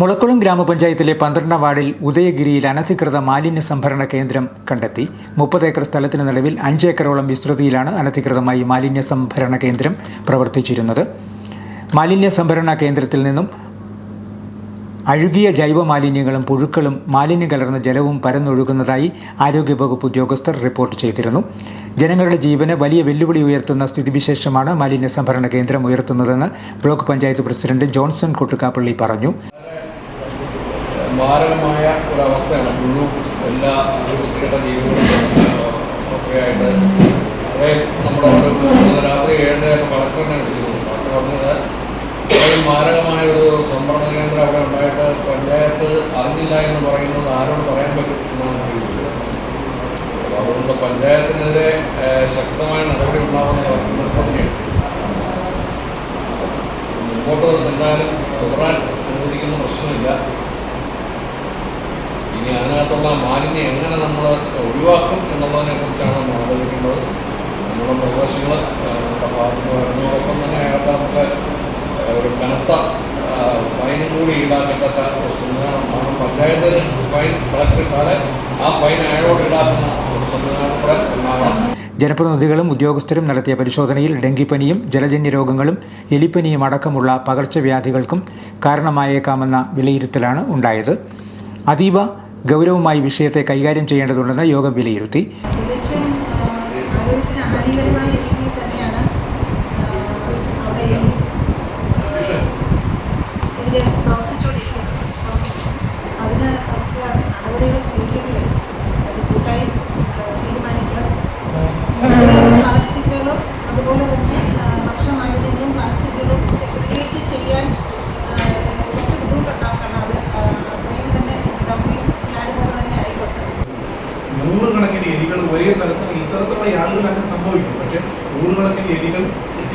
മുളക്കുളം ഗ്രാമപഞ്ചായത്തിലെ പന്ത്രണ്ടാം വാർഡിൽ ഉദയഗിരിയിൽ അനധികൃത മാലിന്യ സംഭരണ കേന്ദ്രം കണ്ടെത്തി. മുപ്പത് ഏക്കർ സ്ഥലത്തിന് നിലവിൽ അഞ്ച് ഏക്കറോളം വിസ്തൃതിയിലാണ് അനധികൃതമായി മാലിന്യ സംഭരണ കേന്ദ്രം പ്രവർത്തിച്ചിരുന്നത്. മാലിന്യ സംഭരണ കേന്ദ്രത്തിൽ നിന്നും അഴുകിയ ജൈവ മാലിന്യങ്ങളും പുഴുക്കളും മാലിന്യം കലർന്ന ജലവും പരന്നൊഴുകുന്നതായി ആരോഗ്യവകുപ്പ് ഉദ്യോഗസ്ഥർ റിപ്പോർട്ട് ചെയ്തിരുന്നു. ജനങ്ങളുടെ ജീവന് വലിയ വെല്ലുവിളി ഉയർത്തുന്ന സ്ഥിതിവിശേഷമാണ് മാലിന്യ സംഭരണ കേന്ദ്രം ഉയർത്തുന്നതെന്ന് block panchayat president Johnson Kottukkappally പറഞ്ഞു. മാരകമായ ഒരവസ്ഥയാണ് മുഴുവൻ എല്ലാ വൃത്തികെട്ട ജീവികളും ഒക്കെ ആയിട്ട്. കുറേ നമ്മുടെ അവിടെ രാത്രി ഏഴരയൊക്കെ കളക്ടറിനെ വിളിച്ചിരുന്നു കളക്ടർ പറഞ്ഞത് ഇത്രയും മാരകമായ ഒരു സംഭരണ കേന്ദ്രം അവിടെ ഉണ്ടായിട്ട് പഞ്ചായത്ത് അറിഞ്ഞില്ല എന്ന് പറയുന്നത് ആരോട് പറയാൻ പറ്റും അതുകൊണ്ട് പഞ്ചായത്തിനെതിരെ ശക്തമായ നടപടി ഉണ്ടാവുമെന്ന് കളക്ടർ പറഞ്ഞിട്ടുണ്ട് മുമ്പോട്ട് എന്തായാലും തുടരാൻ അതിനകത്തുള്ള മാലിന്യം എങ്ങനെ നമ്മൾ ഒഴിവാക്കും എന്നുള്ളതിനെ കുറിച്ചാണ് നമ്മൾ ആലോചിക്കേണ്ടത് നമ്മുടെ നിർദ്ദേശങ്ങൾ നമ്മുടെ ഭാഗത്ത് വരുന്നതോടൊപ്പം തന്നെ അയാൾക്ക് നമുക്ക് ഒരു കനത്ത ഫൈൻ കൂടി ഈടാക്കത്തക്ക ഒരു സംവിധാനമാണ്. പഞ്ചായത്തിന് ഫൈൻ കളക്ടറിട്ടാൽ ആ ഫൈൻ അയാളോട് ഈടാക്കുന്ന ഒരു സംവിധാനം കൂടെ ഉണ്ടാവണം ജനപ്രതിനിധികളും ഉദ്യോഗസ്ഥരും നടത്തിയ പരിശോധനയിൽ ഡെങ്കിപ്പനിയും ജലജന്യ രോഗങ്ങളും എലിപ്പനിയും അടക്കമുള്ള പകർച്ചവ്യാധികൾക്കും കാരണമായേക്കാമെന്ന വിലയിരുത്തലാണ് ഉണ്ടായത്. അതീവ ഗൗരവമായി വിഷയത്തെ കൈകാര്യം ചെയ്യേണ്ടതുണ്ടെന്ന് യോഗം വിലയിരുത്തി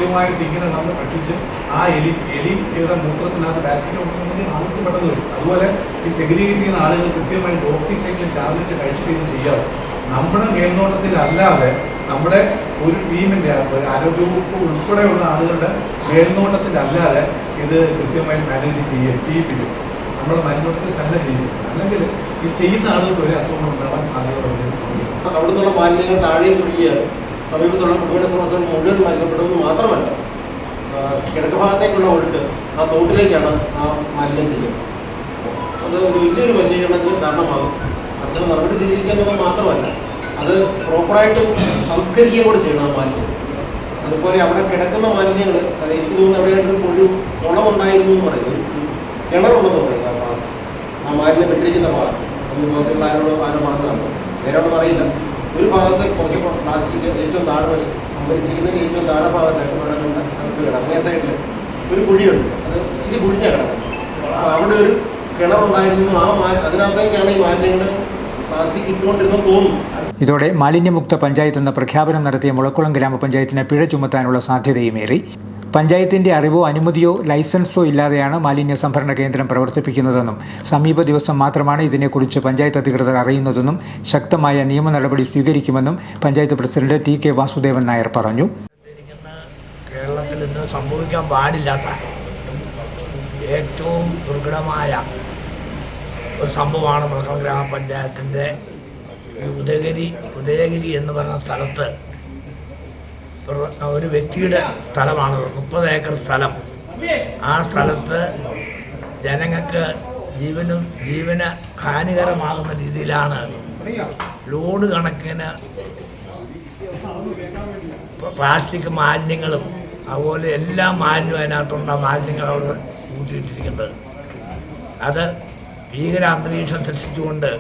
കൃത്യമായിട്ട് ഇങ്ങനെ നമ്മൾ ഭക്ഷിച്ച് ആ എലി എലിയുടെ മൂത്രത്തിനകത്ത് ബാക്ടീരിയ ഉണ്ടെന്നുണ്ടെങ്കിൽ നമുക്ക് പെട്ടെന്ന് വരും. അതുപോലെ ഈ സെഗ്രിഗേറ്റ് ചെയ്യുന്ന ആളുകൾ കൃത്യമായിട്ട് ഓക്സിസൈക്കിൾ ടാബ്ലറ്റ് കഴിച്ചിട്ട് ഇത് ചെയ്യാവും നമ്മുടെ മേൽനോട്ടത്തിൽ അല്ലാതെ നമ്മുടെ ഒരു ടീമിന്റെ ആരോഗ്യവകുപ്പ് ഉൾപ്പെടെയുള്ള ആളുകളുടെ മേൽനോട്ടത്തിൽ അല്ലാതെ ഇത് കൃത്യമായി മാനേജ് ചെയ്യുക ചെയ്യിപ്പിക്കും. നമ്മുടെ മേൽനോട്ടത്തിൽ തന്നെ ചെയ്യും. അല്ലെങ്കിൽ ഈ ചെയ്യുന്ന ആളുകൾക്ക് ഒരു അസുഖം ഉണ്ടാവാൻ സാധ്യത അവിടുന്നുള്ള മാലിന്യങ്ങൾ താഴെ തുള്ളിയാൽ സമീപത്തുള്ള കുടിവെള്ള സ്രോതസ്സുകൾ മുഴുവൻ മലിനപ്പെടുന്നത് മാത്രമല്ല കിഴക്ക് ഭാഗത്തേക്കുള്ള ഒഴുക്ക് ആ തോട്ടിലേക്കാണ് ആ മാലിന്യം ചെയ്യുന്നത് അത് ഒരു വലിയൊരു മലിനീകരണത്തിന് കാരണമാകും. അച്ഛനെ നടപടി സ്വീകരിക്കുക എന്നുള്ളത് മാത്രമല്ല അത് പ്രോപ്പറായിട്ട് സംസ്കരിക്കുകയും കൂടെ ചെയ്യണം ആ മാലിന്യം. അതുപോലെ അവിടെ കിടക്കുന്ന മാലിന്യങ്ങൾ എനിക്ക് തോന്നുന്നു അവിടെയായിട്ട് ഒരു കുളമുണ്ടായിരുന്നു എന്ന് പറയും ഒരു കിണറുണ്ടെന്ന് പറയും ആ മാലിന്യം പെട്ടിരിക്കുന്ന ഭാഗത്ത്. സമീപവാസികൾ ആരോട് ആരോ പറഞ്ഞതാണ്. വേറെ അറിയില്ല. ഒരു ഭാഗത്ത് കുറച്ച് പ്ലാസ്റ്റിക് ഏറ്റവും താഴെ വശം സംഭരിച്ചിരിക്കുന്നതിന് ഏറ്റവും താഴെ ഭാഗത്തായിട്ട് കിടക്കുന്ന അങ്ങേ സൈഡിൽ ഒരു കുഴിയുണ്ട്. അത് ഇച്ചിരി കുഴിഞ്ഞാണ് കിടക്കുന്നത്. അവിടെ ഒരു കിണറുണ്ടായിരുന്നു ആ മാ അതിനകത്തേക്കാണ് ഈ മാലിന്യങ്ങൾ പ്ലാസ്റ്റിക് ഇട്ടുകൊണ്ടിരുന്നത് തോന്നുന്നു. ഇതോടെ മാലിന്യമുക്ത പഞ്ചായത്ത് എന്ന പ്രഖ്യാപനം നടത്തിയ മുളക്കുളം ഗ്രാമപഞ്ചായത്തിന് പിഴ ചുമത്താനുള്ള സാധ്യതയുമേറി. പഞ്ചായത്തിന്റെ അറിവോ അനുമതിയോ ലൈസൻസോ ഇല്ലാതെയാണ് മാലിന്യ സംഭരണ കേന്ദ്രം പ്രവർത്തിപ്പിക്കുന്നതെന്നും സമീപ ദിവസം മാത്രമാണ് ഇതിനെക്കുറിച്ച് പഞ്ചായത്ത് അധികൃതർ അറിയുന്നതെന്നും ശക്തമായ നിയമ നടപടി സ്വീകരിക്കുമെന്നും panchayat president T K Vasudevan Nair പറഞ്ഞു. കേരളത്തിൽ സംഭവിക്കാൻ പാടില്ലാത്ത ഏറ്റവും ദുർഘടമായ ഒരു സംഭവമാണ് മൃഗം ഗ്രാമപഞ്ചായത്തിന്റെ ഉദയഗിരി ഉദയഗിരി എന്ന് പറഞ്ഞ സ്ഥലത്ത് ഒരു- വ്യക്തിയുടെ സ്ഥലമാണ്. മുപ്പത് ഏക്കർ സ്ഥലം. ആ സ്ഥലത്ത് ജനങ്ങൾക്ക് ജീവനും ജീവന ഹാനികരമാകുന്ന രീതിയിലാണ് ലോഡ് കണക്കിന് പ്ലാസ്റ്റിക് മാലിന്യങ്ങളും അതുപോലെ എല്ലാ മാലിന്യവും അതിനകത്തുള്ള മാലിന്യങ്ങൾ അവിടെ കൂട്ടിയിട്ടിരിക്കുന്നത്. അത് ഭീകര അന്തരീക്ഷം സൃഷ്ടിച്ചുകൊണ്ട്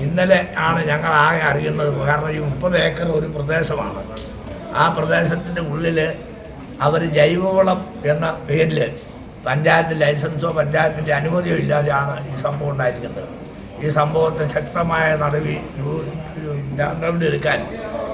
ഇന്നലെ ആണ് ഞങ്ങൾ ആകെ അറിയുന്നത്. കാരണം ഈ മുപ്പത് ഏക്കർ ഒരു പ്രദേശമാണ്. ആ പ്രദേശത്തിന്റെ ഉള്ളിൽ അവർ ജൈവവളം എന്ന പേരിൽ പഞ്ചായത്ത് ലൈസൻസോ പഞ്ചായത്തിന്റെ അനുമതിയോ ഇല്ലാതെയാണ് ഈ സംഭവം ഉണ്ടായിരിക്കുന്നത്. ഈ സംഭവത്തെ ശക്തമായ നടപടി എടുക്കാൻ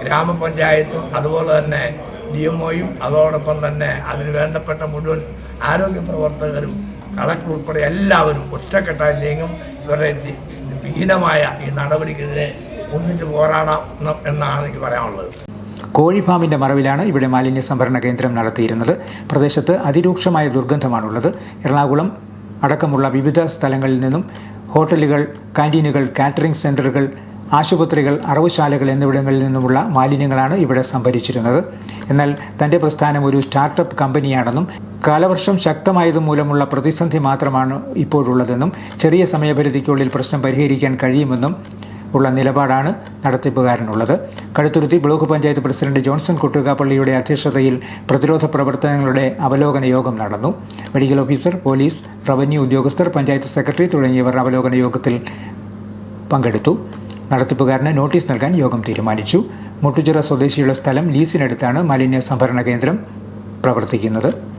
ഗ്രാമപഞ്ചായത്തും അതുപോലെ തന്നെ ഡി എം ഒയും അതോടൊപ്പം തന്നെ അതിന് വേണ്ടപ്പെട്ട മുഴുവൻ ആരോഗ്യ പ്രവർത്തകരും കളക്ടർ ഉൾപ്പെടെ എല്ലാവരും ഒറ്റക്കെട്ടായി നീങ്ങും. ഇവരുടെ വിഹീനമായ ഈ നടപടിക്കെതിരെ ഒന്നിച്ച് പോരാടണം എന്നാണ് എനിക്ക് പറയാനുള്ളത്. കോഴി ഫാമിന്റെ മറവിലാണ് ഇവിടെ മാലിന്യ സംഭരണ കേന്ദ്രം നടത്തിയിരുന്നത്. പ്രദേശത്ത് അതിരൂക്ഷമായ ദുർഗന്ധമാണുള്ളത്. എറണാകുളം അടക്കമുള്ള വിവിധ സ്ഥലങ്ങളിൽ നിന്നും ഹോട്ടലുകൾ കാന്റീനുകൾ കാറ്ററിംഗ് സെന്ററുകൾ ആശുപത്രികൾ അറവുശാലകൾ എന്നിവിടങ്ങളിൽ നിന്നുമുള്ള മാലിന്യങ്ങളാണ് ഇവിടെ സംഭരിച്ചിരുന്നത്. എന്നാൽ തന്റെ പ്രസ്ഥാനം ഒരു സ്റ്റാർട്ടപ്പ് കമ്പനിയാണെന്നും കാലവർഷം ശക്തമായതുമൂലമുള്ള പ്രതിസന്ധി മാത്രമാണ് ഇപ്പോഴുള്ളതെന്നും ചെറിയ സമയപരിധിക്കുള്ളിൽ പ്രശ്നം പരിഹരിക്കാൻ കഴിയുമെന്നും ഉള്ള നിലപാടാണ് നടത്തിപ്പുകാരനുള്ളത്. Kaduthuruthy block panchayat president Johnson കുട്ടുകാപ്പള്ളിയുടെ അധ്യക്ഷതയിൽ പ്രതിരോധ പ്രവർത്തനങ്ങളുടെ അവലോകന യോഗം നടന്നു. മെഡിക്കൽ ഓഫീസർ പോലീസ് റവന്യൂ ഉദ്യോഗസ്ഥർ പഞ്ചായത്ത് സെക്രട്ടറി തുടങ്ങിയവർ അവലോകന യോഗത്തിൽ പങ്കെടുത്തു. നടത്തിപ്പുകാരന് നോട്ടീസ് നൽകാൻ യോഗം തീരുമാനിച്ചു. മുട്ടുചിറ സ്വദേശിയുടെ സ്ഥലം ലീസിനടുത്താണ് മാലിന്യ സംഭരണ കേന്ദ്രം പ്രവർത്തിക്കുന്നത്.